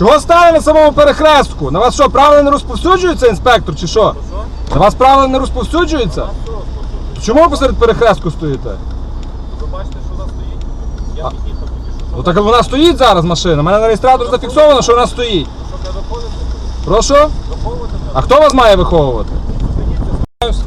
Чого стали на самому перехрестку? На вас що, правила не розповсюджуються, інспектор, чи що? На вас правила не розповсюджуються? Чому ви посеред перехрестку стоїте? Ви бачите, що вона стоїть? Я А. під'їхав тільки що. Ну так вона стоїть зараз машина. У мене на реєстраторі зафіксовано, що вона стоїть. Що? Прошу? Виховувати? А хто вас має виховувати? Зупиніться.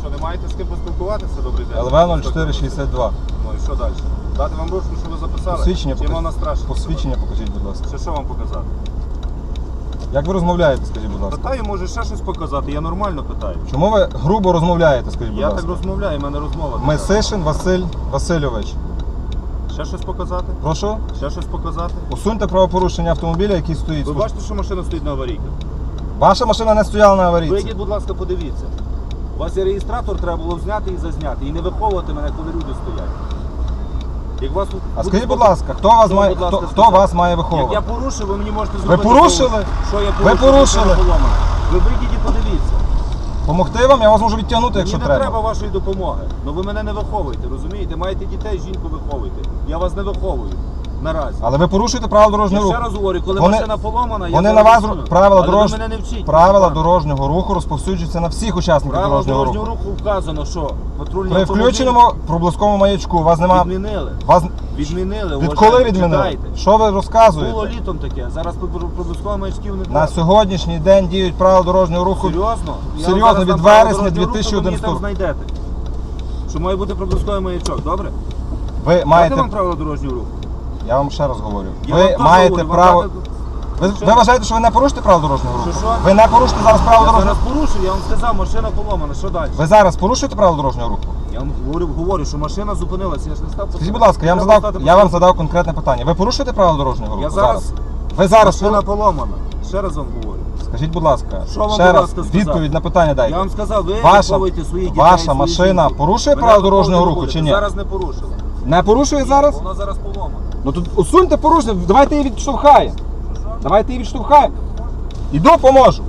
Що, не маєте з ким поспілкуватися? Добрий день. ЛВ 0462. Ну і що далі? Дати вам ручку, що ви записали? Посвідчення Чим покажіть. вона страшна? Посвідчення покажіть, будь ласка. Ще що вам показати? Як ви розмовляєте, скажіть, будь ласка? Питаю, може ще щось показати, я нормально питаю. Чому ви грубо розмовляєте, скажіть, будь Я так ласка? розмовляю, в мене розмова. така. Месишин Василь Васильович. Ще щось показати? Прошу, Ще щось показати? усуньте правопорушення автомобіля, який стоїть. Ви бачите, що машина стоїть на аварійках? Ваша машина не стояла на аварійці. Вийдіть, будь ласка, подивіться. Вас є реєстратор, треба було зняти і зазняти. І не виховувати мене, коли люди стоять. Як вас тут А будуть скажіть, будь ласка, хто вас має будь ласка, хто, хто вас має Як я виховувати? порушив, ви мені можете зробити. порушили? Що я Ви порушив? порушили? машина поломана. Ви вийдіть і подивіться. Помогти вам, я вас можу відтягнути, якщо Мені не треба. треба вашої допомоги. Ну ви мене не виховуєте, розумієте? Маєте дітей, жінку виховуєте. Я вас не виховую. Наразі. Але ви порушуєте правила Я дорожнього ще руху. раз говорю, коли Вони- машина поломана, я Вони на вас правила Але дорож... мене не вчіть. правила дорожнього руху розповсюджуються на всіх учасників Правила дорожнього дорожнього руху. руху вказано, що патрульні При автомобілі включеному проблисковому маячку у вас нема. відмінили. Вас Відмінили. відколи уважаєте, відмінили? читайте. Що ви Було розказуєте? літом таке, зараз проблискових маячків не На треба. сьогоднішній день діють правила дорожнього руху. Серйозно? Я Серйозно, вам зараз від дам право вересня дорожнього руху, 2011 Ви мені там знайдете. Що має бути проблисковий маячок, добре? Ви Маєте маєте. вам правила дорожнього руху? Я вам ще раз говорю. Я Ви маєте говорю, вам право. Ви, Що? ви вважаєте, що ви не порушите правила дорожнього руху? Що, що? Ви не порушите зараз правила Я дорожнього зараз порушив, я вам сказав, машина поломана, що далі? Ви зараз порушуєте правила дорожнього руху? Я вам говорю, говорю, що машина зупинилася, я ж не став. Скажіть, будь ласка, я вам Треба задав, стати я вам задав конкретне питання. Ви порушуєте правила дорожнього руху? Я зараз, Ви зараз машина пору- поломана. Ще раз вам говорю. Скажіть, будь ласка, Що вам, ще будь раз ласка, сказати? відповідь на питання дайте. Я вам сказав, ви Ваша- виховуєте своїх дітей. ваша машина порушує Ви правила не дорожнього руху чи ні? Зараз не порушила. Не порушує зараз? Вона зараз поломана. Ну тут усуньте порушення, давайте її відштовхаємо. Давайте її відштовхаємо. Іду, поможу.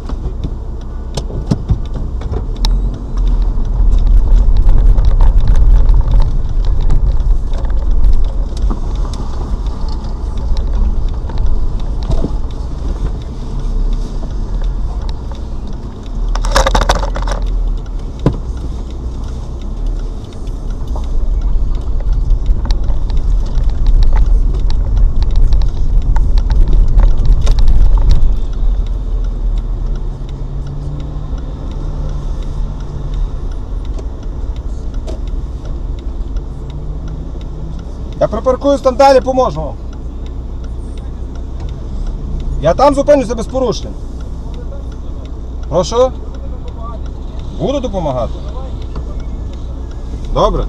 Я припаркуюсь там далі, поможу вам. Я там зупинюся без порушень. Прошу? Буду допомагати. Добре.